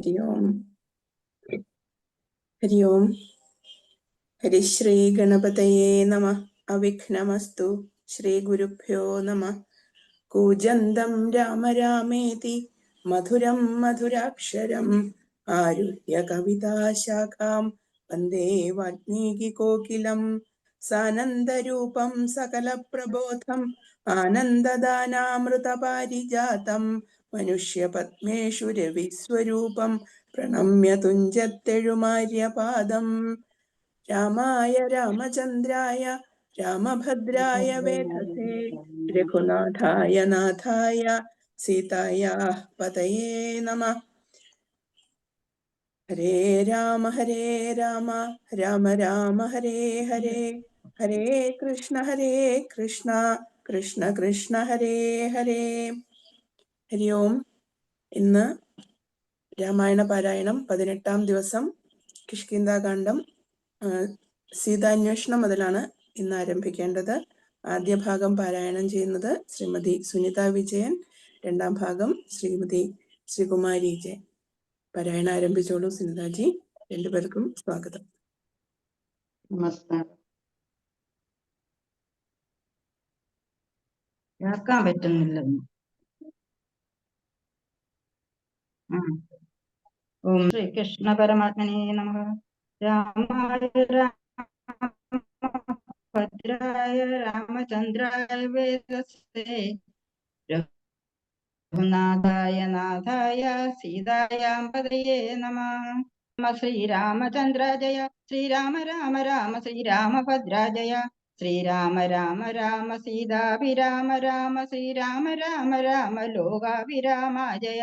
ഹരി ഓം ഹരി ഓം ഹരിശ്രീ ഗണപതയേ നമ. അവിഘ്നമസ്തു. ശ്രീ ഗുരുഭ്യോ നമ. കൂജന്തം രാമ രാമേതി മധുരം മധുരാക്ഷരം. ആരുഹ്യ കവിതാശാഖാം വന്ദേ വാൽമീകി കോകിലം. സാനന്ദരൂപം സകല പ്രബോധം ആനന്ദദാനാമൃതപാരിജാതം. മനുഷ്യപത്മേഷു രവിസ്വരൂപം പ്രണമ്യ തുഞ്ചത്തെഴുമാര്യപാദം രാമായ രാമചന്ദ്രായ രാമഭദ്രായ വേധസേ രഘുനാഥായ നാഥായ സീതായാ പതയേ നമ. ഹരേ രാമ ഹരേ രാമ രാമ രാമ ഹരേ ഹരേ ഹരേ കൃഷ്ണ ഹരേ കൃഷ്ണ കൃഷ്ണ കൃഷ്ണ ഹരേ ഹരേ. ഹരി ഓം ഇന്ന് രാമായണ പാരായണം പതിനെട്ടാം ദിവസം കിഷ്കിന്താകാന്ഡം സീതാന്വേഷണം മുതലാണ് ഇന്ന് ആരംഭിക്കേണ്ടത്. ആദ്യ ഭാഗം പാരായണം ചെയ്യുന്നത് ശ്രീമതി സുനിത വിജയൻ രണ്ടാം ഭാഗം ശ്രീമതി ശ്രീകുമാരി ജയൻ പാരായണം ആരംഭിച്ചോളൂ. സുനിതാജി രണ്ടുപേർക്കും സ്വാഗതം. നമസ്കാരം. കേൾക്കാൻ പറ്റുന്നില്ലെന്ന്. ആ. ഓം ശ്രീകൃഷ്ണ പരമാത്മനെ നമ രാമായ ഭദ്രായ രാമചന്ദ്രായ വേദസേ രഘുനാഥായ നാഥായ സീതായാം പതയേ നമ നമ ശ്രീരാമചന്ദ്ര ജയ ശ്രീരാമ രാമ രാമ ശ്രീരാമഭദ്ര ജയ ശ്രീരാമ രാമ രാമ സീതാഭിരാമ രാമ ശ്രീരാമ രാമ രാമ ലോകാഭിരാമ ജയ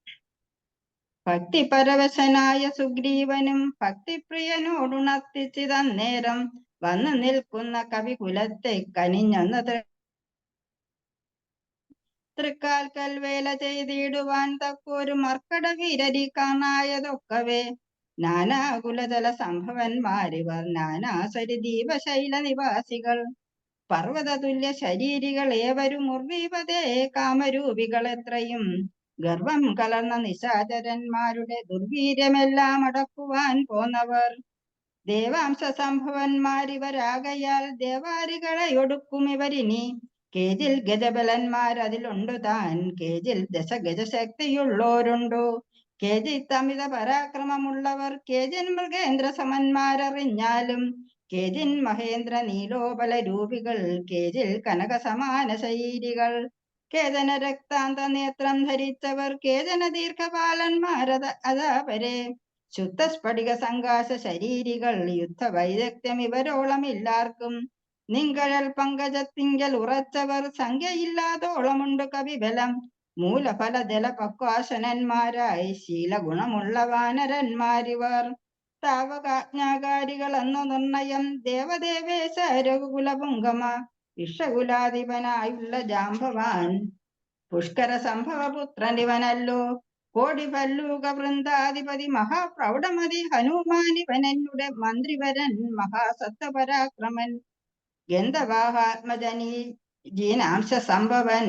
ഭക്തിപരവശനായ സുഗ്രീവനും ഭക്തിപ്രിയനോടുണർത്തിച്ചിതന്നേരം വന്നു നിൽക്കുന്ന കവികുലത്തെ കനിഞ്ഞെന്ന് തൃക്കാൽ കൽവേല വേല ചെയ്തിടുവാൻ തക്കൊരു മർക്കട വീരരി കാണായതൊക്കവേ നാനാകുലജല സംഭവന്മാരിവർ നാനാസരി ദീപശൈല നിവാസികൾ പർവതതുല്യ ശരീരികൾ ഏവരും ഉർവീപതേ കാമരൂപികൾ എത്രയും ഗർവം കലർന്ന നിശാചരന്മാരുടെ ദുർവീര്യമെല്ലാം അടക്കുവാൻ പോന്നവർ. ദേവാംശ സംഭവന്മാരിവരാകയാൽ ദേവാരികളെ ഒടുക്കും ഇവരിനി. കേജിൽ ഗജബലന്മാർ അതിലുണ്ടു താൻ. കേജിൽ ദശഗജശക്തിയുള്ളോരുണ്ടു. കേജി തമിത പരാക്രമമുള്ളവർ. കേജിൻ മൃഗേന്ദ്ര സമന്മാരറിഞ്ഞാലും. കേജിൻ മഹേന്ദ്ര നീലോപല രൂപികൾ കേജിൽ കനക സമാന ശൈലികൾ കേജന രക്താന്ത നേത്രം ധരിച്ചവർ കേജന ദീർഘപാലന്മാരത അതാപരെ ശുദ്ധസ്ഫടിക സങ്കാശ ശരീരികൾ യുദ്ധ വൈദഗ്ധ്യം ഇവരോളം ഇല്ലാർക്കും നിങ്കഴൽ പങ്കജത്തിങ്കൽ ഉറച്ചവർ സംഖ്യയില്ലാതോളമുണ്ട് കവിബലം। മൂലഫല ജലപക്വാശനന്മാരായി ശീലഗുണമുള്ള വാനരന്മാരിവർ താവകാജ്ഞാകാരികൾ എന്ന നിർണയം ദേവദേവേശ രഘുകുലപുങ്കമ। വിഷകുലാധിപനായുള്ള ജാംബവാൻ പുഷ്കര സംഭവപുത്രൻ ഇവനല്ലോ കോടി പല്ലൂക വൃന്ദാധിപതി മഹാപ്രൗഢമതി ഹനുമാനിവനെന്നുടെ മന്ത്രിവരൻ മഹാസത്വപരാക്രമൻ ഗന്ധവാഹാത്മജനീ ജീനാംശ സംഭവൻ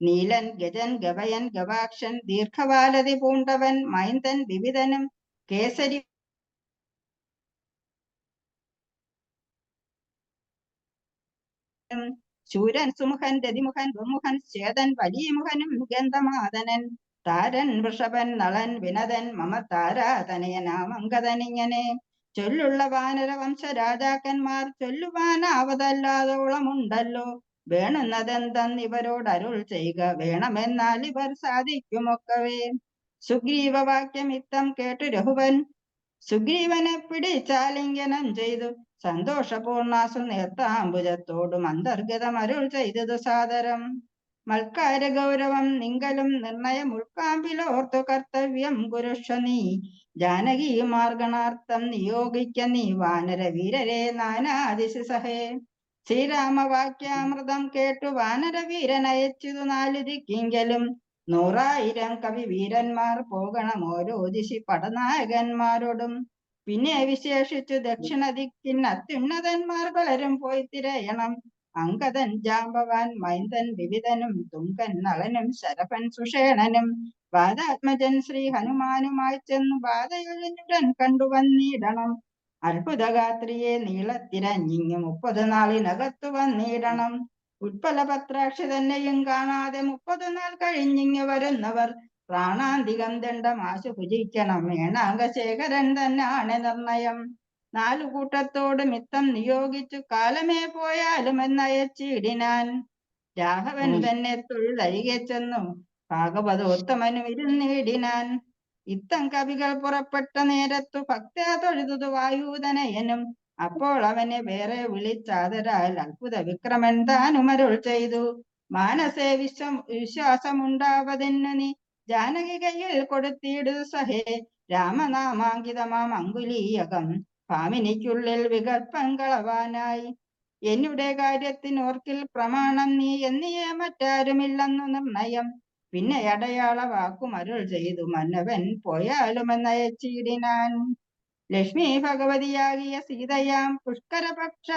നീലൻ ഗജൻ ഗവയൻ ഗവാക്ഷൻ ദീർഘവാലതി പൂണ്ടവൻ മൈന്ദൻ വിവിധനും കേസരി ശൂരൻ സുമുഖൻ രതിമുഖൻ ദുർമുഖൻ ചേതൻ വലിയ മുഖനും ഗന്ധമാതനൻ താരൻ വൃഷഭൻ നളൻ വിനതൻ മമ താരാതനയനാമങ്കതനിങ്ങനെ ചൊല്ലുള്ള വാനര വംശ രാജാക്കന്മാർ ചൊല്ലുവാനാവതല്ലാതോളമുണ്ടല്ലോ. വേണുന്നതെന്തെന്നിവരോട് അരുൾ ചെയ്യുക വേണമെന്നാൽ ഇവർ സാധിക്കുമൊക്കവേ. സുഗ്രീവ വാക്യം ഇത്തം കേട്ടു രഘുവൻ. സുഗ്രീവനെ പിടിച്ചാലിംഗനം ചെയ്തു. സന്തോഷപൂർണാസു നേർത്താംബുജത്തോടും അന്തർഗതം അരുൾ ചെയ്തതു സാദരം. മൽക്കാര ഗൗരവം നിങ്കലും നിർണയം ഉൾക്കാമ്പിലോർത്തു കർത്തവ്യം കുരുഷ നീ ജാനകി മാർഗണാർത്ഥം നിയോഗിക്ക നീ വാനര വീരരെ നാനാദിശ സഹേ ശ്രീരാമവാക്യാമൃതം കേട്ടു വാനര വീരനയച്ചിതു നാലു ദിക്കിങ്കലും നൂറായിരം കവി വീരന്മാർ പോകണം ഓരോ ദിശി പടനായകന്മാരോടും. പിന്നെ വിശേഷിച്ചു ദക്ഷിണ ദിക്കിൻ അത്യുന്നതന്മാർ പലരും പോയി തിരയണം. അങ്കദൻ ജാമ്പവാൻ മൈന്ദൻ വിവിധനും തുങ്കൻ നളനും ശരഭൻ സുഷേണനും വാദാത്മജൻ ശ്രീ ഹനുമാനുമായി ചെന്നു ബാധയൊഴിഞ്ഞുടൻ കണ്ടുവന്നിടണം അത്ഭുതഗാത്രിയെ നീളത്തിരഞ്ഞിങ്ങു മുപ്പത് നാളിനകത്തു വന്നിടണം. ഉത്പലപത്രാക്ഷി തന്നെയും കാണാതെ മുപ്പത് നാൾ കഴിഞ്ഞിങ്ങു വരുന്നവർ പ്രാണാന്തികം ദണ്ഡമാശു ഭുജിക്കണം വേണാംഗശേഖരൻ തന്നാണ് നിർണയം. നാലു കൂട്ടത്തോട് മിത്തം നിയോഗിച്ചു കാലമേ പോയാലും എന്നയച്ചിടിനാൻ. രാഘവൻ തന്നെ തൊഴിലരികെ ചെന്നു ഭാഗവതോത്തമനും ഇരുന്നിടിനാൻ ഇത്തം കവികൾ പുറപ്പെട്ട നേരത്തു ഭക്ത തൊഴുതു വായുധനയനും. അപ്പോൾ അവനെ വേറെ വിളിച്ചാതരാൽ അത്ഭുത വിക്രമൻ താനുമരുൾ ചെയ്തു. മാനസേ വിശ്വം വിശ്വാസമുണ്ടാവതെന്നു നീ ജാനകി കയ്യിൽ കൊടുത്തിടു സഹേ. രാമനാമാങ്കിതമാം അങ്കുലീയകം. ഭാമിനിക്കുള്ളിൽ വികൽപ്പം കളവാനായി. എന്നുടെ കാര്യത്തിനോർക്കിൽ പ്രമാണം നീ എന്നിയെ മറ്റാരുമില്ലെന്നു നിർണയം. പിന്നെ അടയാള വാക്കും അരുൾ ചെയ്തു. മന്നവൻ പോയാലുമെന്നയച്ചിടിനാൻ. ലക്ഷ്മി ഭഗവതിയാകിയ സീതയാം പുഷ്കരപക്ഷ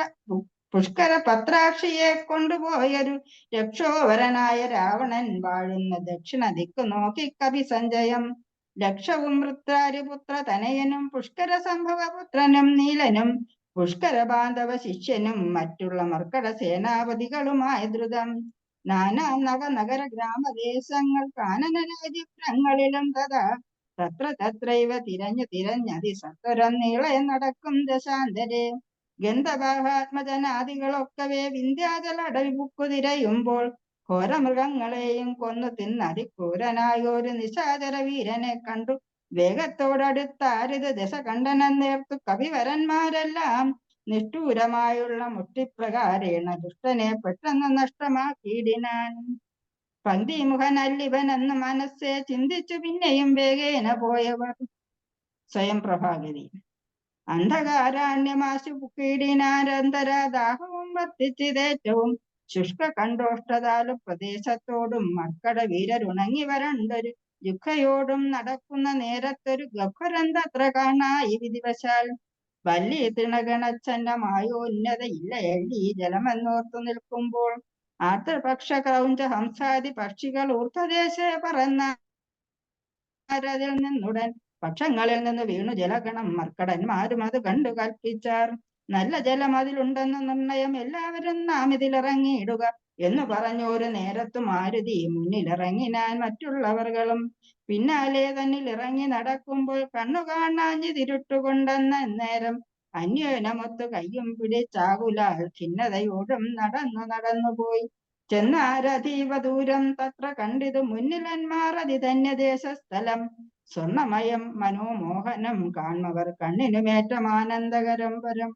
പുഷ്കര പത്രാക്ഷിയെ കൊണ്ടുപോയൊരു രക്ഷോവരനായ രാവണൻ വാഴുന്ന ദക്ഷിണ ദിക്കു നോക്കി കവി സഞ്ജയം. ലക്ഷവും വൃത്താരിപുത്ര തനയനും പുഷ്കര സംഭവ പുത്രനും നീലനും പുഷ്കര ബാന്ധവ ശിഷ്യനും മറ്റുള്ള മർക്കട സേനാപതികളുമായ ദ്രുതം. നാനാ നവ നഗര ഗ്രാമദേശങ്ങൾ കാനന തഥാ. തത്ര തത്രൈവ തിരഞ്ഞു തിരഞ്ഞതി സത്വരം നീളെ നടക്കും ദശാന്തരെ. ഗന്ധവാഹാത്മജനാദികളൊക്കവേ വിന്ധ്യാചലടവി ബുക്കു തിരയുമ്പോൾ ഘോരമൃഗങ്ങളെയും കൊന്നു തിന്നതിക്രൂരനായ ഒരു നിശാചര വീരനെ കണ്ടു. വേഗത്തോടടുത്താരിത് ദശ കണ്ടനം നേർത്തു. കവിവരന്മാരെല്ലാം നിഷ്ഠൂരമായുള്ള മുഷ്ടിപ്രകാരേണ ദുഷ്ടനെ പെട്ടെന്ന് നഷ്ടമാക്കിയിടിനാൻ. പന്തിമുഖനല്ലിവനെന്ന് മനസ്സെ ചിന്തിച്ചു പിന്നെയും വേഗേന പോയവർ. സ്വയം പ്രഭാകരി അന്ധകാരാണ്യമാശു കീടിനാരന്തരാദാഹവും വർദ്ധിച്ചിതേറ്റവും ശുഷ്ക കണ്ടോഷ്ടതാലു പ്രദേശത്തോടും മക്കട വീരരുണങ്ങി വരണ്ടൊരു ദുഃഖയോടും നടക്കുന്ന നേരത്തൊരു ഗഭരന്തത്ര കാണായി വിധിവശാൽ വല്ലി തിണഗണച്ഛന്നമായോന്നത ഇല്ല എള്ളി ജലമെന്നോർത്തു നിൽക്കുമ്പോൾ ആർത്തപക്ഷ ക്രൗഞ്ച ഹംസാദി പക്ഷികൾ ഊർധദേശ പറന്ന നിന്നുടൻ പക്ഷങ്ങളിൽ നിന്ന് വീണു ജലഗണം മർക്കടന്മാരും അത് കണ്ടു കൽപ്പിച്ചാർ. നല്ല ജലം അതിലുണ്ടെന്ന നിർണയം എല്ലാവരും നാം ഇതിലിറങ്ങിയിടുക എന്ന് പറഞ്ഞു ഒരു നേരത്തു മാരുതി മുന്നിലിറങ്ങിനാൻ മറ്റുള്ളവർകളും. പിന്നാലെ തന്നിൽ ഇറങ്ങി നടക്കുമ്പോൾ കണ്ണു കാണാഞ്ഞു തിരുട്ടുകൊണ്ടെന്ന നേരം അന്യോനമൊത്ത് കയ്യും പിടിച്ചാകുലാൽ ഖിന്നതയോടും നടന്നു നടന്നുപോയി ചെന്നാരതീവ ദൂരം തത്ര കണ്ടിതു മുന്നിലന്മാർ അതി തന്നെ ദേശസ്ഥലം സ്വർണമയം മനോമോഹനം കാൺമവർ കണ്ണിനുമേറ്റമാനന്ദകരം പരം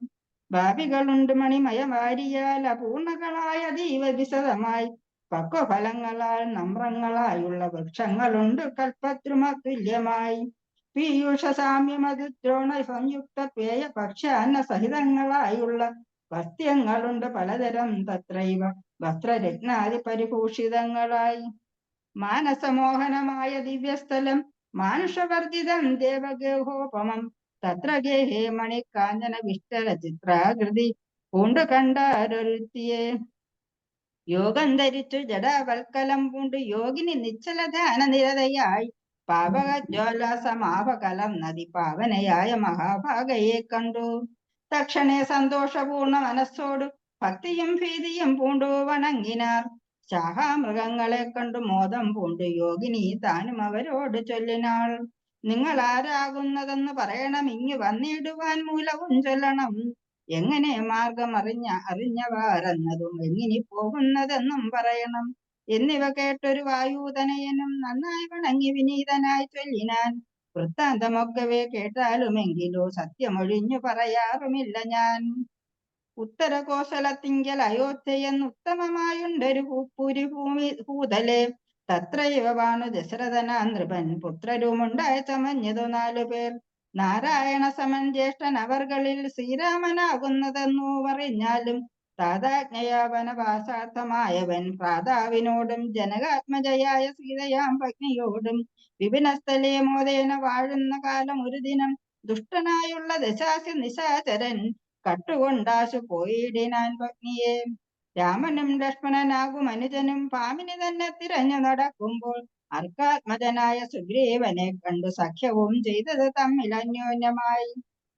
ഭാവികളുണ്ട് മണിമയമാരിയാൽ അപൂർണകളായ അതീവ വിശദമായി. പക്വഫലങ്ങളാൽ നമ്രങ്ങളായുള്ള വൃക്ഷങ്ങളുണ്ട് കൽപ്പദ്രുമ തുല്യമായി പീയൂഷ സാമ്യമതുദ്രോണ സംയുക്ത പേയ പക്ഷാന്ന സഹിതങ്ങളായുള്ള വസ്ത്യങ്ങളുണ്ട് പലതരം തത്രൈവ വസ്ത്രരത്നാദി പരിഭൂഷിതങ്ങളായി. മാനസമോഹനമായ ദിവ്യസ്ഥലം മാനുഷവർജിതം ദേവഗേഹോപമം തത്ര ഗേഹേ മണിക്കാഞ്ചന വിഷ്ടല ചിത്രാകൃതി പൂണ്ടു കണ്ടാരൊരുത്തിയെ യോഗം ധരിച്ചു ജഡാവൽക്കലം പൂണ്ട് യോഗിനി നിശ്ചല ധ്യാന നിരതയായി പാപകജ്വാലാസമാപകലം നദി പാവനയായ മഹാഭാഗയെ കണ്ടു. തക്ഷണേ സന്തോഷപൂർണ മനസ്സോട് ഭക്തിയും ഭീതിയും പൂണ്ടു വണങ്ങിനാർ. ശാഹാമൃഗങ്ങളെ കണ്ടു മോദം പൂണ്ടു. യോഗിനി താനും അവരോട് ചൊല്ലിനാൾ നിങ്ങൾ ആരാകുന്നതെന്ന് പറയണം. ഇങ്ങു വന്നിടുവാൻ മൂലവും ചൊല്ലണം. എങ്ങനെ മാർഗം അറിഞ്ഞ അറിഞ്ഞവാരെന്നതും എങ്ങിനി പോകുന്നതെന്നും പറയണം എന്നിവ കേട്ടൊരു വായുതനയനും നന്നായി വണങ്ങി വിനീതനായി ചൊല്ലിനാൻ വൃത്താന്തമൊക്കവേ കേട്ടാലുമെങ്കിലോ സത്യമൊഴിഞ്ഞു പറയാറുമില്ല ഞാൻ. ഉത്തര കോസലത്തിങ്കൽ അയോധ്യയെന്ന് ഉത്തമമായുണ്ടൊരു പുരി ഭൂമി ഭൂതലെ. തത്രയവ വാണു ദശരഥന നൃപൻ. പുത്രരുമുണ്ടായ ചമഞ്ഞതു നാലു പേർ. നാരായണ സമൻ ജ്യേഷ്ഠൻ അവർകളിൽ ശ്രീരാമനാകുന്നതെന്നു പറഞ്ഞാലും താതാജ്ഞയാവനവാസാർത്ഥമായവൻ പ്രാതാവിനോടും ജനകാത്മജയായ സീതയാം പത്നിയോടും വിപിനസ്ഥലെ മോദേന വാഴുന്ന കാലം ഒരു ദിനം ദുഷ്ടനായുള്ള ദശാസ്യ നിശാചരൻ കട്ടുകൊണ്ടാശു പോയിടിനാൻ പത്നിയെ. രാമനും ലക്ഷ്മണനാകും അനുജനും. പാമിനി തന്നെ തിരഞ്ഞു നടക്കുമ്പോൾ അർക്കാത്മജനായ സുഗ്രീവനെ കണ്ടു സഖ്യവും ചെയ്തത് തമ്മിൽ അന്യോന്യമായി.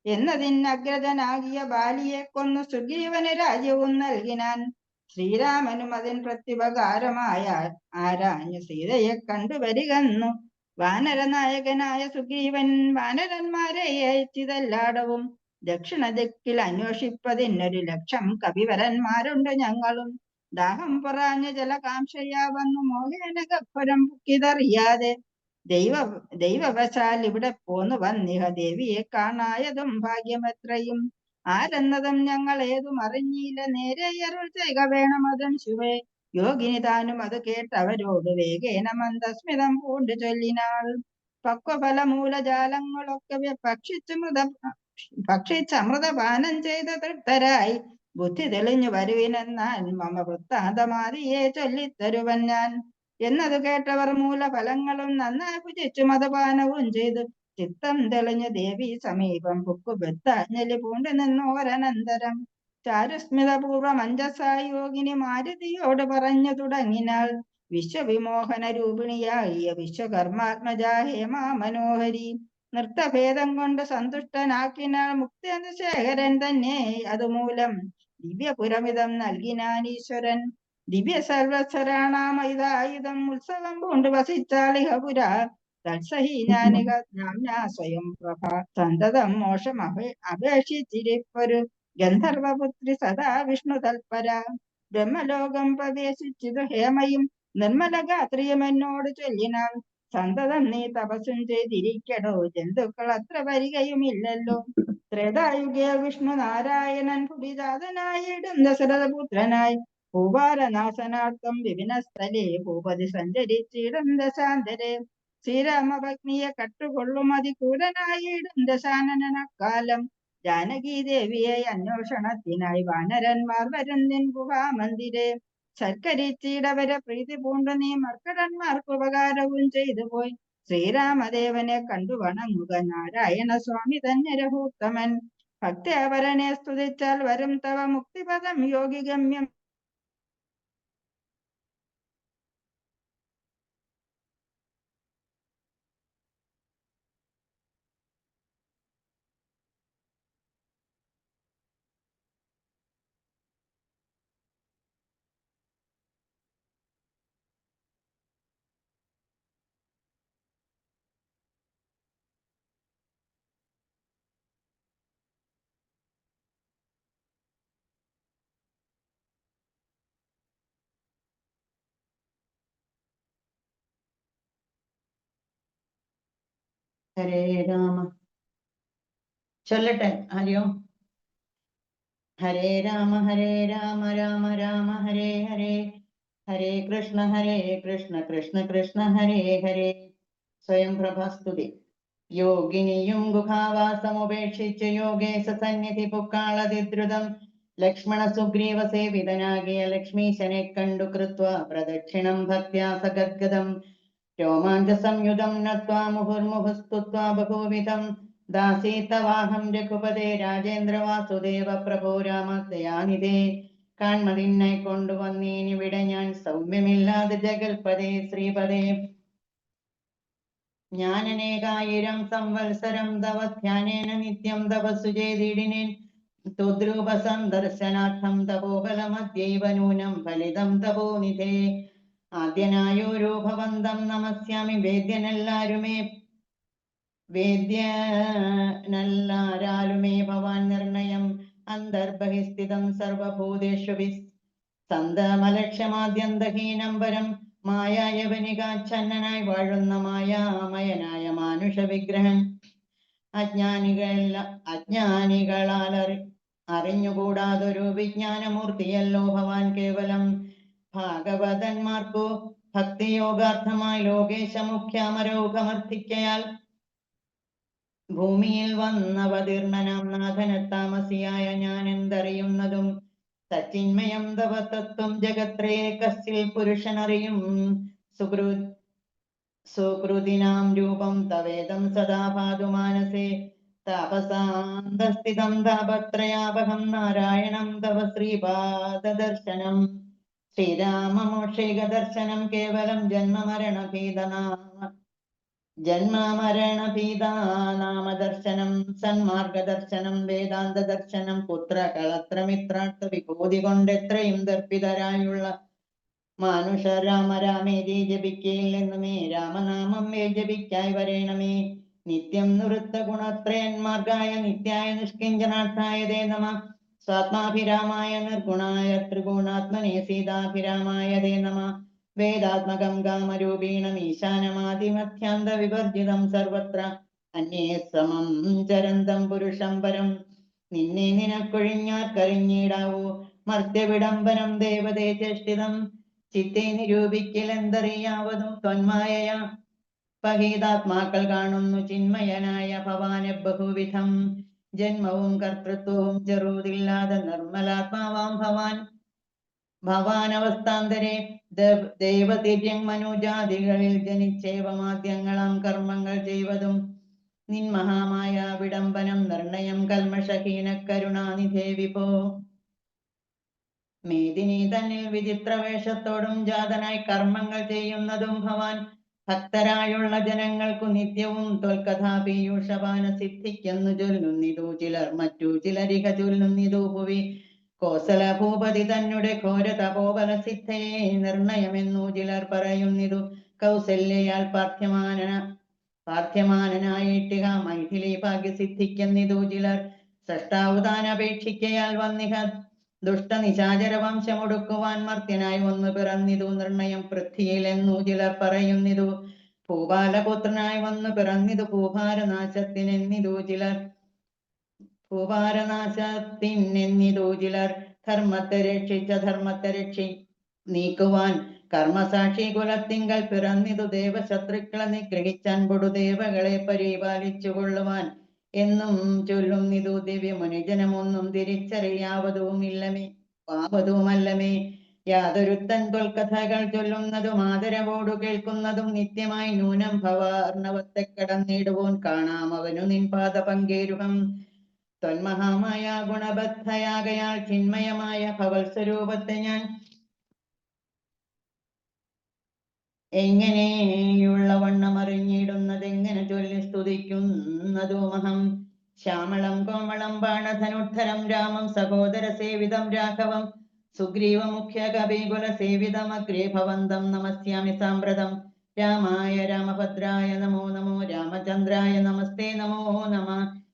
എന്നതിനഗ്രജനാകിയ ബാലിയെ കൊന്നു സുഗ്രീവന് രാജ്യവും നൽകിനാൻ. ശ്രീരാമനും അതിൻ പ്രത്യുപകാരമായ ആരാഞ്ഞു സീതയെ കണ്ടുവരികന്നു വാനരനായകനായ സുഗ്രീവൻ വാനരന്മാരെ അയച്ചിതെല്ലാടവും ദക്ഷിണ ദിക്കിൽ അന്വേഷിപ്പതിനൊരു ലക്ഷം കവിവരന്മാരുണ്ട് ഞങ്ങളും. ദാഹം പൊറാഞ്ഞ ജലകാംക്ഷയാ വന്നു മോഹേന ഗഹ്വരം പുക്കിതറിയാതെ ദൈവ ദൈവവശാൽ ഇവിടെ പോന്നു വന്നിഹ ദേവിയെ കാണായതും ഭാഗ്യമെത്രയും. ആരെന്നതും ഞങ്ങൾ ഏതും അറിഞ്ഞില്ല. നേരെ അരുൾ ചെയ്യുക വേണമതും ശിവേ. യോഗിനി താനും അത് കേട്ടവരോട് വേഗേന മന്ദസ്മിതം പൂണ്ടു ചൊല്ലിനാൾ. പക്വഫലമൂലജാലങ്ങളൊക്കെ ഭക്ഷിച്ചു മൃത ഭക്ഷിച്ച് അമൃതപാനം ചെയ്ത തൃപ്തരായി. ബുദ്ധി തെളിഞ്ഞു വരുവിനെന്നാൽ മമ വൃത്താന്തമാതിയെ ചൊല്ലിത്തരുവൻ ഞാൻ. എന്നത് കേട്ടവർ മൂലഫലങ്ങളും നന്നായി ഭുജിച്ചു മതപാനവും ചെയ്തു. ചിത്തം തെളിഞ്ഞു ദേവി സമീപം പുക്കു ബദ്ധാഞ്ജലി പൂണ്ടു നിന്നോരനന്തരം ചാരുസ്മിതപൂർവ മഞ്ജസായി യോഗിനി മാരുതിയോട് പറഞ്ഞു തുടങ്ങിനാൾ വിശ്വവിമോഹന രൂപിണിയായ വിശ്വകർമാത്മജാ ഹേമാ മനോഹരി നൃത്തഭേദം കൊണ്ട് സന്തുഷ്ടനാക്കിനാൽ മുക്തി ശേഖരൻ തന്നെ അതുമൂലം ദിവ്യപുരമിതം നൽകിനാൻ ഈശ്വരൻ. ദിവ്യ സർവസ്വരാണാമയുധായുധം ഉത്സവം കൊണ്ട് വസിച്ചാളിഹപുര തത്സഹീനാനിക നാംനാ സ്വയം പ്രഭ. സന്തതം അപേ അപേക്ഷിച്ചിരിപ്പൊരു ഗന്ധർവപുത്രി സദാ വിഷ്ണു തൽപര. ബ്രഹ്മലോകം പ്രവേശിച്ചിതു ഹേമയും നിർമ്മല ഗാത്രിയും എന്നോട് ചൊല്ലിനാൾ സന്തതം നീ തപസ്സും ചെയ്തിരിക്കടോ ജന്തുക്കൾ അത്ര വരികയുമില്ലല്ലോ. ത്രേതായുഗേ വിഷ്ണു നാരായണൻ ഭുവിജാതനായിടും ദശരഥപുത്രനായി. ഭൂപാലനാശനാർത്ഥം വിപിനസ്ഥലേ ഭൂപതി സഞ്ചരിച്ചിടും ദശാന്തരെ. ശ്രീരാമഭഗ്നിയെ കട്ടുകൊള്ളും അതിക്രൂരനായിടും ദശാനനക്കാലം ജാനകി ദേവിയെ അന്വേഷണത്തിനായി വാനരന്മാർ വരുന്നിൻ ഗുഹാമന്ദിരെ. സൽക്കരിച്ചിടവരെ പ്രീതി പൂണ്ടു നീ മർക്കടന്മാർക്ക് ഉപകാരവും ചെയ്തു പോയി. ശ്രീരാമദേവനെ കണ്ടു വണങ്ങുക നാരായണ സ്വാമി തന്നെ രഘൂത്തമൻ. ഭക്തവരനെ സ്തുതിച്ചാൽ വരും തവ മുക്തിപദം യോഗിഗമ്യം ഹരേ രാമ. ചൊല്ലട്ടെ ഹരിയോ ഹരേ രാമ ഹരേ രാമ രാമ രാമ ഹരേ ഹരേ. ഹരേ കൃഷ്ണ ഹരേ കൃഷ്ണ കൃഷ്ണ കൃഷ്ണ ഹരേ ഹരേ. സ്വയം പ്രഭാസ്തുതി. യോഗിനിയും ഗുഹാവാസമുപേക്ഷിച്ച് യോഗേശ സന്നിധി പുക്കാളതിദ്രുതം ലക്ഷ്മണ സുഗ്രീവ സേവിതനാകിയ ലക്ഷ്മീശനെ കണ്ടു കൃത്വ. പ്രദക്ഷിണം ഭക്ത്യാ സഗദ്ഗദം രോമാഞ്ച സംയുതം നത്വാ മുഹുർമുഹുസ്തുത്വാ ബഹുവിധം. ദാസീതവാഹം രഘുപതേ രാജേന്ദ്ര വാസുദേവ പ്രഭോ രാമസ്യാനിതേ കാൺമതിന്നെ കൊണ്ടുവന്നീനിവിടെ ഞാൻ സൗമ്യമില്ലാതെ ജഗൽപദേ ശ്രീപദേ ഞാനനേകായിരം സംവത്സരം തവ ധ്യാനേന നിത്യം തപസ്സു ചെയ്തിടിനേൻ തുദ്രൂപ സന്ദർശനാർത്ഥം തപോബലമദ്യൈവ നൂനം ഫലിതം തപോനിധേ ആദ്യനായോരോ ഭവന്തം നമസ്യാമി. വേദ്യനെല്ലാരുമേ വേദ്യ നല്ലാരാലുമേ ഭവാൻ നിർണയം. അന്തർബഹിസ്ഥിതം സർവഭൂതേഷു വി സന്തമലക്ഷ്യമാദ്യന്തഹീനം വരം മായായവനികാച്ഛന്നനായി വാഴുന്ന മായാമയനായ മാനുഷ വിഗ്രഹൻ അജ്ഞാനികള അജ്ഞാനികളാലറി അറിഞ്ഞുകൂടാതൊരു വിജ്ഞാനമൂർത്തിയല്ലോ ഭവാൻ കേവലം. ഭാഗവതന്മാർക്കു ഭക്തിയോഗാർത്ഥമായി ലോകേശ മുഖ്യാമരോഗമർത്ഥിക്കയാൽ ഭൂമിയിൽ വന്നവതീർണനാം നാഥന താമസിയായ ഞാൻ എന്തറിയുന്നതും സച്ചിന്മയം തവ തത്വം ജഗത്രേ കസ്സിൽ പുരുഷനറിയും. സുഹൃ സുഹൃതിനാം രൂപം തവേദം സദാ പാതു മാനസേ താപസാന്തസ്ഥിതം താപത്രയാപകം നാരായണം തവ ശ്രീപാദദർശനം. ശ്രീരാമമോക്ഷേക ദർശനം കേവലം ജന്മമരണഭീതനാമ ജന്മമരണഭീതാനാമദർശനം സന്മാർഗദർശനം വേദാന്തദർശനം പുത്ര കളത്രമിത്രാർത്ഥ വിഭൂതി കൊണ്ടെത്രയും ദർപ്പിതരായുള്ള മാനുഷ രാമ രാമേരി ജപിക്കയില്ലെന്നുമേ രാമനാമം മേ ജപിക്കായി വരേണമേ. നിത്യം നൃത്ത ഗുണത്രയന്മാർഗായ നിത്യായ നിഷ്കിഞ്ചനാർത്ഥായ ദേ നമ. നിർഗുണായ ത്രിഗുണാത്മനെ സീതാഭിരാമായ തേ നമ. വേദാത്മകം കാമരൂപീണം ഈശാനമാദിമധ്യാന്ത വിവർജിതം സർവത്ര. അന്യേ സമം ചരന്തം പുരുഷം പരം. നിന്നെ നിനക്കൊഴിഞ്ഞാർക്കറിഞ്ഞിടാവൂ മർത്യവിടംബനം ദേവതേ ചേഷ്ടിതം ചിത്തെ നിരൂപിക്കലെന്തറിയാവതും തൊന്മായ പഹീതാത്മാക്കൾ കാണുന്നു ചിന്മയനായ ഭവാനെ ബഹുവിധം. ജന്മവും കർത്തൃത്വവും ചെറുതില്ലാതെ നിർമ്മലാത്മാവാം ഭവാൻ. ഭവാൻ അവസ്ഥാന്തരെ ദൈവതിര്യം മനുജാതികളിൽ ജനിച്ചേവമാദ്യങ്ങളാം കർമ്മങ്ങൾ ചെയ്വതും. നിൻ മഹാമായ വിടംബനം നിർണയം കൽമഷഹീന കരുണാനിധേ വിഭോ. മേദിനി തന്നിൽ വിചിത്ര വേഷത്തോടും ജാതനായി കർമ്മങ്ങൾ ചെയ്യുന്നതും ഭവാൻ. ഭക്തരായുള്ള ജനങ്ങൾക്കു നിത്യവും തൊൽക്കഥാ പീയൂഷപാന സിദ്ധിക്കെന്നു ചൊല്ലുന്നിതു ചിലർ. മറ്റു ചിലരിക ചൊല്ലുന്നിതു ഭുവി. കോസല ഭൂപതി തന്നെ ഘോര തപോബല സിദ്ധയെ നിർണയമെന്നു ചിലർ പറയുന്നിതു. കൗസല്യയാൽ പാർത്ഥ്യമാനന പാർത്ഥ്യമാനനായിട്ടിക മൈഥിലി ഭാഗ്യ സിദ്ധിക്കെന്നിതു ചിലർ സൃഷ്ടാവുതാനപേക്ഷിക്കയാൽ വന്നിഹ ദുഷ്ടനിശാചര വംശമൊടുക്കുവാൻ മർത്യനായി വന്നു പിറന്നിതു. നിർണയം പൃഥ്വിയിലെന്നു ചിലർ പറയുന്നിതു. ഭൂപാലപുത്രനായി വന്നു പിറന്നിതു. ഭൂഭാരനാശത്തിനെന്നിതു ചിലർ ഭൂഭാരനാശത്തിനെന്നിതു ചിലർ ധർമ്മത്തെ രക്ഷിച്ച ധർമ്മത്തെ രക്ഷി നീക്കുവാൻ കർമ്മസാക്ഷി കുലത്തിങ്കൽ പിറന്നിതു. ദേവശത്രുക്കളെ നിഗ്രഹിച്ചൻപൊടു ദേവകളെ പരിപാലിച്ചു കൊള്ളുവാൻ എന്നും ചൊല്ലും ചൊല്ലുന്നിതു ദിവ്യമുനിജനമൊന്നും തിരിച്ചറിയാവതുമില്ലമേ പാവതുമല്ലമേ. യാതൊരുത്തൻ കൊൽക്കഥകൾ ചൊല്ലുന്നതും ആദരവോടു കേൾക്കുന്നതും നിത്യമായി ന്യൂനം ഭവാർണവത്തെ കടന്നിടുവോൻ കാണാം അവനു നിൻപാത പങ്കേരുകം തന്മഹാമായ ഗുണബദ്ധയാകയാൽ ചിന്മയമായ ഭവൽ സ്വരൂപത്തെ ഞാൻ എങ്ങനെയുള്ള വണ്ണം അറിഞ്ഞിടുന്നത് എങ്ങനെ സ്തുതിക്കുന്നതുമഹം ശ്യാമളം കോമളം ബാണധനുദ്ധരം രാമം സഹോദര സേവിതം രാഘവം സുഗ്രീവ മുഖ്യ കവികുല സേവിതമഗ്രേ ഭവന്തം നമസ്യാമി സാമ്പ്രതം. രാമായ രാമഭദ്രായ നമോ നമോ രാമചന്ദ്രായ നമസ്തേ നമോ നമ.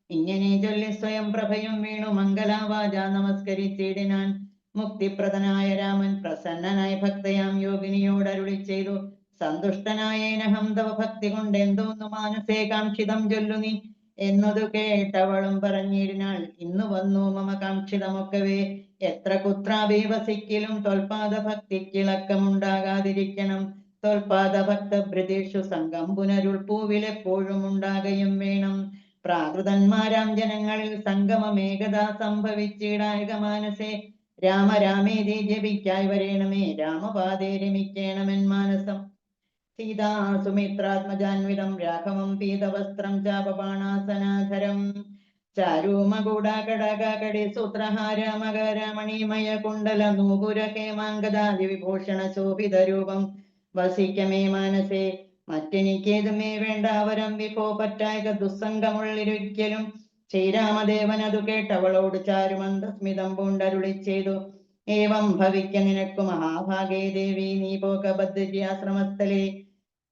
ഇങ്ങനെ ചൊല്ലി സ്വയം പ്രഭയും വീണു മംഗലാവാച നമസ്കരിച്ചിടിനാൻ. മുക്തിപ്രദനായ രാമൻ പ്രസന്നനായ ഭക്തയാം യോഗിനിയോട് അരുളി ചെയ്തു. സന്തുഷ്ടനായേനഹം തവ ഭക്തി കൊണ്ട് എന്തോന്നു മാനസേ കാക്ഷിതം ചൊല്ലു നീ എന്നതു കേട്ടവളും പറഞ്ഞിരുന്നാൾ ഇന്നു വന്നു മമ കാക്ഷിതമൊക്കവേ. എത്ര കുത്രാഭി വസിക്കലും തൊൽപാദ ഭക്തിക്കിളക്കമുണ്ടാകാതിരിക്കണം തൊൽപാദ ഭക്ത ബ്രിതീഷു സംഘം പുനരുൾപ്പൂവിലെപ്പോഴും ഉണ്ടാകയും വേണം. പ്രാകൃതന്മാരാം ജനങ്ങളിൽ സംഗമമേകത സംഭവിച്ചിടായക മാനസേ. രാമ രാമേതി ജപിക്കായി വരേണമേ. രാമപാദേ രമിക്കേണമെൻ മാനസം. സീതാ സുമിത്രാത്മജാൻവിതം രാഘവം പീതവസ്ത്രം ചാപപാണാസനാധരം ചാരൂമകൂടാകടകടി സൂത്രഹാര മകരമണിമയ കുണ്ടല നൂപുര ഹേമാങ്കദാദി വിഭൂഷണ ശോഭിത രൂപം വസിക്കമേ മാനസേ മറ്റെനിക്കേതുമേ വേണ്ട അവരം വിഭോ പറ്റായക ദുസ്സംഗമുള്ളിരിക്കലും। ശ്രീരാമദേവൻ അതു കേട്ടവളോട് ചാരുമന്ദസ്മിതം പൂണ്ടരുളി ചെയ്തു। ഏവം ഭവിക്ക നിനക്കു മഹാഭാഗേ ദേവി നീ പോക ബദ്രിയാശ്രമസ്ഥലേ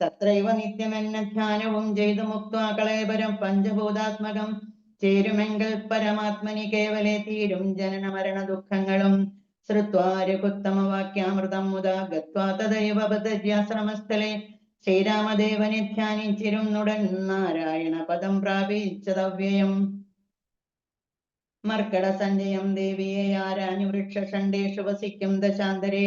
തത്രൈവ നിത്യമെന്ന ധ്യാനവും ചെയ്തു മുക്വാ കളേബരം പഞ്ചഭൂതാത്മകം. ചേരുമെങ്കിൽ പരമാത്മനി കേവലേ തീരും ജനന മരണ ദുഃഖങ്ങളും. ശ്രുത്വാ രഘുത്തമ വാക്യാമൃതം മുതാ ഗത്വാ തദൈവ ബദ്രിയാശ്രമസ്ഥലേ ശ്രീരാമദേവനെ ധ്യാനിച്ചിരുന്നുടൻ നാരായണ പദം പ്രാപിച്ചതവ്യയം. മർക്കട സഞ്ജയം ദേവിയെ ആരാഞ്ഞു വൃക്ഷഷണ്ടേഷു വസിക്കും ദശാന്തരെ.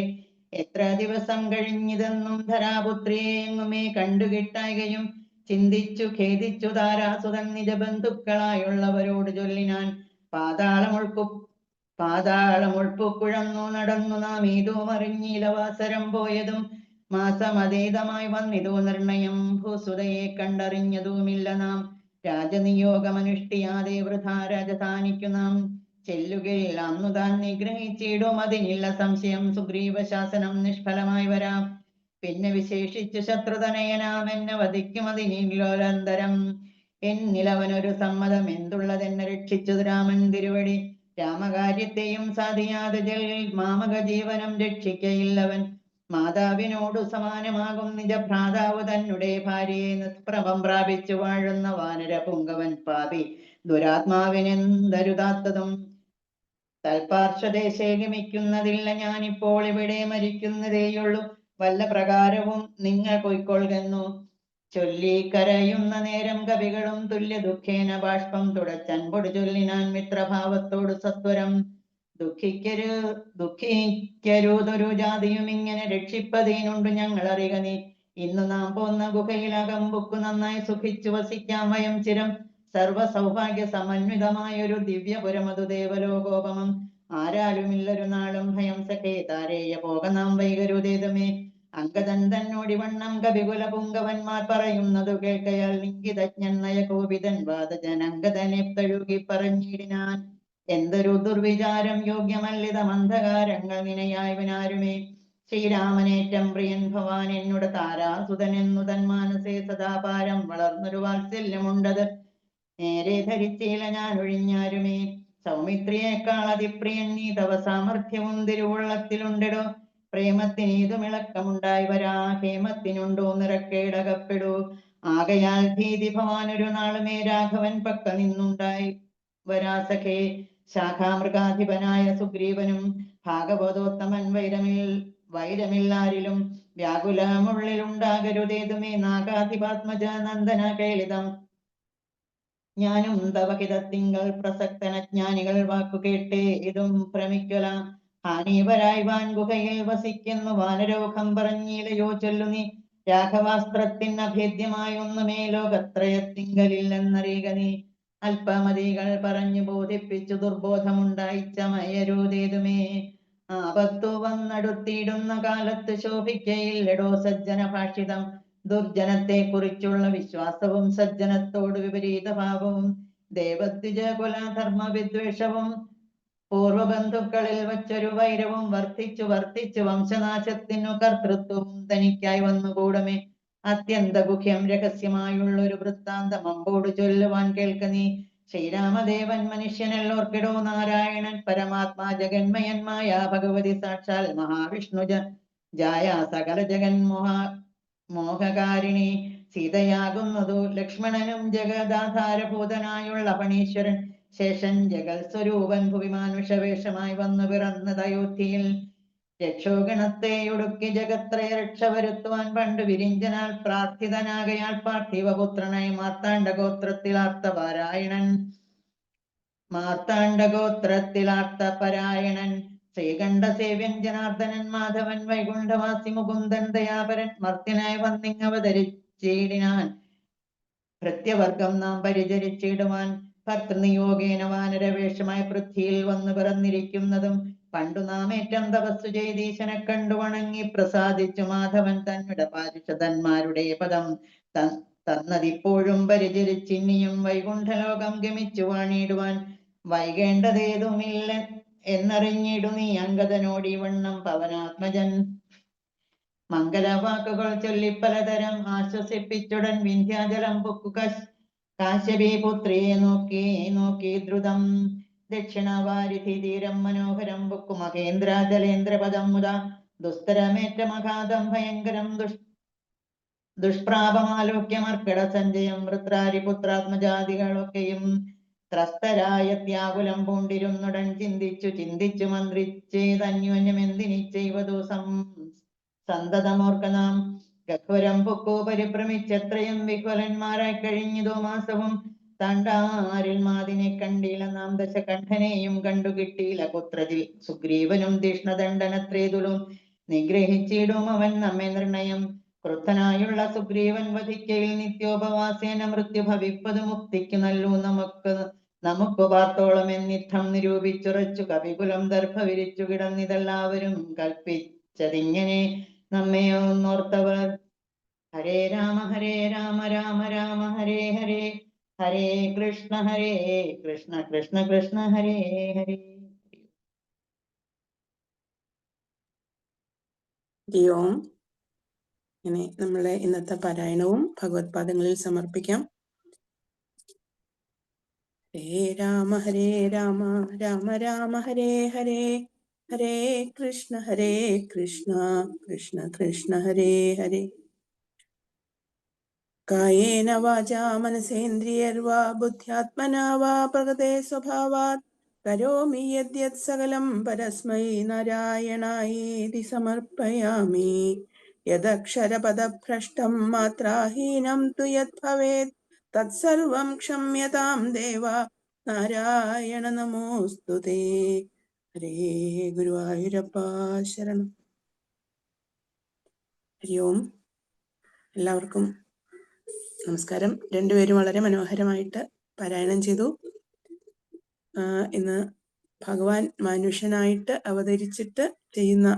എത്ര ദിവസം കഴിഞ്ഞിതെന്നും ധരാപുത്രിയെ എങ്ങുമേ കണ്ടുകിട്ടായകയും ചിന്തിച്ചു ഖേദിച്ചു താരാസുതൻ നിജ ബന്ധുക്കളായുള്ളവരോട് ചൊല്ലിനാൻ പാതാളമുൾപ്പു പാതാളമുൾപ്പുക്കുഴന്നു നടന്നു നാം ഏതോ മറിഞ്ഞിലവാസരം പോയതും മാസമതീതമായി വന്നിതു നിർണയം ഭൂസുതയെ കണ്ടറിഞ്ഞതുമില്ല നാം. രാജനിയോഗമനുഷ്ഠിയാതെ വൃഥാ രാജധാനിക്കു നാം ചെല്ലുകയിൽ അന്നു താൻ നിഗ്രഹിച്ചിടും. അതിനില്ല സംശയം സുഗ്രീവ ശാസനം നിഷ്ഫലമായി വരാം. പിന്നെ വിശേഷിച്ച് ശത്രുതനയനാം എന്നെ വധിക്കും അതിനിലോലന്തരം എന്നിലവനൊരു സമ്മതം എന്തുള്ളതെന്നെ രക്ഷിച്ചു രാമൻ തിരുവടി. രാമകാര്യത്തെയും സാധിയാതെ മാമക ജീവനം രക്ഷിക്കയില്ലവൻ. മാതാവിനോടു സമാനമാകും നിജ ഭ്രാതാവ് തന്നെ ഭാര്യയെ നിഷ്പ്രഭം പ്രാപിച്ചു വാഴുന്ന വാനര പുങ്കവൻ പാപി ദുരാത്മാവിനെന്തരുതാത്തതും തൽപാർശ്വദേശേ ഗമിക്കുന്നതില്ല ഞാനിപ്പോൾ ഇവിടെ മരിക്കുന്നതേയുള്ളൂ. വല്ല പ്രകാരവും നിങ്ങൾ പൊയ്ക്കൊള്ളുന്നു. ചൊല്ലി കരയുന്ന നേരം കവികളും തുല്യ ദുഃഖേന ബാഷ്പം തുടച്ചൻപൊടി ചൊല്ലിനാൻ മിത്രഭാവത്തോട് സത്വരം. ദുഃഖിക്കരു ദുഃഖിക്കരുതൊരു ജാതിയും ഇങ്ങനെ രക്ഷിപ്പതിനുണ്ട് ഞങ്ങൾ അറിയുക നീ. ഇന്ന് നാം പോന്ന ഗുഹയിലകം ബുക്ക് നന്നായി സുഖിച്ചു വസിക്കാം വയം ചിരം സർവ സൗഭാഗ്യ സമന്വിതമായൊരു ദിവ്യപുരമതു ദേവലോകോപമം ആരാലുമില്ലൊരു നാളും ഭയം സഖേ താരേയ പോക നാം വൈകരുതേതുമേ അങ്കദൻ തന്നോടി വണ്ണം കവികുല പുങ്കവന്മാർ പറയുന്നതു കേൾക്കയാൽ ലിംഗിതജ്ഞൻ നയകോപിതൻ വാദജൻ അങ്കദനെ തഴുകി പറഞ്ഞിടിനാൻ. എന്തൊരു ദുർവിചാരം യോഗ്യമല്ലിത മന്ധകാരങ്ങൾ നിനയായവനാരുമേ. ശ്രീരാമനേറ്റം പ്രിയൻ ഭവാൻ എന്നുടെ താരാസുതൻ എന്നു മാനസേ സദാപാരം വളർന്നൊരു വാത്സല്യമുണ്ടത്. നേരെ ധരിച്ചില്ല ഞാൻ ഒഴിഞ്ഞാരുമേ സൗമിത്രിയേക്കാൾ അതിപ്രിയൻ നീ തവ സാമർഥ്യവും തിരുവുള്ളത്തിലുണ്ടിടോ പ്രേമത്തിനേതുമിളക്കമുണ്ടായി വരാ. ഹേമത്തിനുണ്ടോ നിറക്കേടകപ്പെടൂ. ആകയാൽ ഭീതി ഭവാൻ ഒരു നാളുമേ രാഘവൻ പക്ക നിന്നുണ്ടായി വരാസഖേ ശാഖാമൃഗാധിപനായ സുഗ്രീവനും ഭാഗവതോത്തമൻ വൈരമിൽ വൈരമില്ലാരിലും വ്യാകുലമുള്ളിലുണ്ടാകരുതേതുമേ. നാഗാധിപാത്മജ നന്ദന കേളിതം. ഞാനും തവഹിതത്തിങ്കൾ പ്രസക്തന ജ്ഞാനികൾ വാക്കു കേട്ടേ ഇതും ഭ്രമിക്കല. ഹാനീവരായി വാൻ ഗുഹയിൽ വസിക്കുന്നു. വാനരോഖം പറഞ്ഞിലയോ ചൊല്ലു നീ. രാഘവാസ്ത്രത്തിന് അഭേദ്യമായ ഒന്നുമേ ലോകത്രയത്തിങ്കലില്ലെന്നറിയുക നീ. അല്പമതികൾ പറഞ്ഞു ബോധിപ്പിച്ചു ദുർബോധമുണ്ടായി ചമയരുതേതുമേ ആപത്തു വന്നടുത്തിയിടുന്ന കാലത്ത് ശോഭിക്കയില്ലടോ സജ്ജന ഭാഷിതം ദുർജനത്തെ കുറിച്ചുള്ള വിശ്വാസവും സജ്ജനത്തോട് വിപരീത ഭാവവും ദേവദ്വിജ കുലധർമ്മ വിദ്വേഷവും പൂർവബന്ധുക്കളിൽ വച്ചൊരു വൈരവും വർദ്ധിച്ചു വർദ്ധിച്ചു വംശനാശത്തിനു കർത്തൃത്വവും തനിക്കായി വന്നുകൂടമേ? അത്യന്ത ഗുഹ്യം രഹസ്യമായുള്ള ഒരു വൃത്താന്തം അമ്പോട് ചൊല്ലുവാൻ കേൾക്ക നീ. ശ്രീരാമദേവൻ മനുഷ്യനെല്ലോർക്കിടോ നാരായണൻ പരമാത്മാ ജഗന്മയന്മായ ഭഗവതി സാക്ഷാൽ മഹാവിഷ്ണു ജായ സകല ജഗന്മോഹ മോഹകാരിണി സീതയാകുന്നതു ലക്ഷ്മണനും ജഗദാധാരഭൂതനായുള്ള പണീശ്വരൻ ശേഷൻ ജഗൽ സ്വരൂപൻ ഭുവിമാനുഷവേഷമായി വന്നു പിറന്നത് അയോധ്യയിൽ. രക്ഷോഗണത്തെ ഒടുക്കി ജഗത്രയ രക്ഷ വരുത്തുവാൻ പണ്ട് വിരിഞ്ചനാൽ പ്രാർത്ഥിതനാകയാൽ പാർത്ഥിവപുത്രനായി മാർത്താണ്ഡ ഗോത്രത്തിലാർത്ത പാരായണൻ. മാർത്താണ്ഡ ഗോത്രത്തിലാർത്ത ശ്രീകണ്ഠ സേവ്യൻ ജനാർദ്ദനൻ മാധവൻ വൈകുണ്ഠവാസി മുകുന്ദൻ ദയാപരൻ മർത്യനായി വന്നിങ്ങവതരിച്ചിടിനാൻ ഭൃത്യവർഗം നാം പരിചരിച്ചിടുവാൻ ഭർത്തൃനിയോഗേന വാനരവേഷമായ പൃഥ്വിയിൽ വന്നു പിറന്നിരിക്കുന്നതും പണ്ടു നാം ഏറ്റം തപസ്സു ചെയ്തീശനെ കണ്ടു വണങ്ങി പ്രസാദിച്ചു മാധവൻ തന്നുടെ പാരിഷതന്മാരുടെ പദം തന്നതിപ്പോഴും പരിചരിച്ചിന്നിയും വൈകുണ്ഠലോകം ഗമിച്ചു വാണിടുവാൻ വൈകേണ്ടതേതുമില്ല എന്നറിഞ്ഞിടു നീ അങ്കദനോടി വണ്ണം പവനാത്മജൻ. മംഗലവാക്കുകൾ ചൊല്ലി പലതരം ആശ്വസിപ്പിച്ചുടൻ വിന്ധ്യാചലം പൊക്കു കാശ്യപീ പുത്രിയെ നോക്കി നോക്കി ദ്രുതം. ദക്ഷിണവാരിധി തീരം മനോഹരം പൊക്കു. മഹേന്ദ്രാജലേന്ദ്രപദം മുത. ദുസ്തരമേറ്റ മഹാദം ഭയങ്കരം ദുഷ് ദുഷ്പ്രാപമാലോക്യമർക്കട സഞ്ജയം വൃത്രാരിപുത്രാത്മജാതികളൊക്കെയും ത്രസ്തരായ ത്യാകുലം പൂണ്ടിരുന്നുടൻ ചിന്തിച്ചു ചിന്തിച്ചു മന്ത്രിച്ചേതന്യോന്യം എന്തിനി ചെയ്വതു സം സന്തതമോർക്ക നാം. ഗഹ്വരം പൊക്കോ പരിഭ്രമിച്ചത്രയും വിഹ്വലന്മാരായി ദോ മാസവും തണ്ടാരിൽ മാതിനെ കണ്ടില്ല നാം ദശകണ്ഠനെയും കണ്ടു കിട്ടിയില്ല പുത്രജിൽ സുഗ്രീവനും തീഷ്ണദണ്ഡനത്രേതുളും നിഗ്രഹിച്ചിടും അവൻ നമ്മെ നിർണയം. ക്രുദ്ധനായുള്ള സുഗ്രീവൻ വധിക്കയിൽ നിത്യോപവാസേന മൃത്യു ഭവിപ്പത് മുക്തിക്ക് നല്ലു. നമുക്ക് നമുക്ക് പാർത്തോളം എന്നിത്തം നിരൂപിച്ചുറച്ചു. കവികുലം ദർഭ വിരിച്ചു കിടന്നിതെല്ലാവരും കൽപ്പിച്ചതിങ്ങനെ നമ്മെ ഒന്നോർത്തവർ. ഹരേ രാമ ഹരേ രാമ രാമ രാമ ഹരേ ഹരേ ഹരേ കൃഷ്ണ ഹരേ കൃഷ്ണ കൃഷ്ണ കൃഷ്ണ ഹരേ ഹരേ. ഹരി ഓം. ഇങ്ങനെ നമ്മളെ ഇന്നത്തെ പാരായണവും ഭഗവത് പാദങ്ങളിൽ സമർപ്പിക്കാം. ഹരേ രാമ ഹരേ രാമ രാമ രാമ ഹരേ ഹരേ ഹരേ കൃഷ്ണ ഹരേ കൃഷ്ണ കൃഷ്ണ കൃഷ്ണ ഹരേ ഹരേ. കായേന വാചാ മനസേന്ദ്രിയർവാ ബുദ്ധ്യാത്മനാ വാ പ്രകൃതേ സ്വഭാവാത്. കരോമി യദ്യത് സകലം പരസ്മൈ നാരായണായേതി സമർപ്പയാമി. തു യത് ഭവേത് തത്സർവം ക്ഷമ്യതാം ദേവ നാരായണ നമോസ്തു തേ ഹരേ ഗുരുവായൂരപ്പ ശരണം ഹരി ഓം എല്ലാവർക്കും നമസ്കാരം. രണ്ടുപേരും വളരെ മനോഹരമായിട്ട് പാരായണം ചെയ്തു. ഇന്ന് ഭഗവാൻ മനുഷ്യനായിട്ട് അവതരിച്ചിട്ട് ചെയ്യുന്ന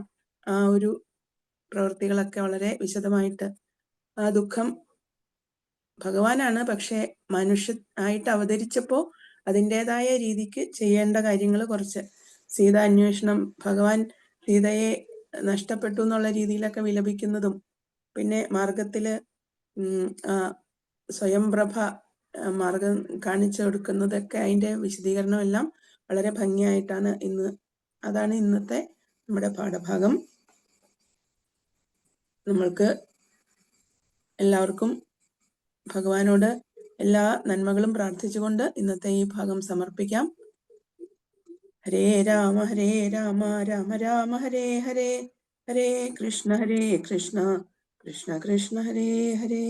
ആ ഒരു പ്രവൃത്തികളൊക്കെ വളരെ വിശദമായിട്ട് ആ ദുഃഖം ഭഗവാനാണ്. പക്ഷെ മനുഷ്യ ആയിട്ട് അവതരിച്ചപ്പോ അതിന്റെതായ രീതിക്ക് ചെയ്യേണ്ട കാര്യങ്ങൾ കുറച്ച്. സീത അന്വേഷണം ഭഗവാൻ സീതയെ നഷ്ടപ്പെട്ടു എന്നുള്ള രീതിയിലൊക്കെ വിലപിക്കുന്നതും പിന്നെ മാർഗത്തിൽ സ്വയംപ്രഭ മാർഗം കാണിച്ചു കൊടുക്കുന്നതൊക്കെ അതിന്റെ വിശദീകരണം എല്ലാം വളരെ ഭംഗിയായിട്ടാണ് ഇന്ന് അതാണ് ഇന്നത്തെ നമ്മുടെ പാഠഭാഗം. നമ്മൾക്ക് എല്ലാവർക്കും ഭഗവാനോട് എല്ലാ നന്മകളും പ്രാർത്ഥിച്ചുകൊണ്ട് ഇന്നത്തെ ഈ ഭാഗം സമർപ്പിക്കാം. ഹരേ രാമ ഹരേ രാമ രാമ രാമ ഹരേ ഹരേ ഹരേ കൃഷ്ണ ഹരേ കൃഷ്ണ കൃഷ്ണ കൃഷ്ണ ഹരേ ഹരേ.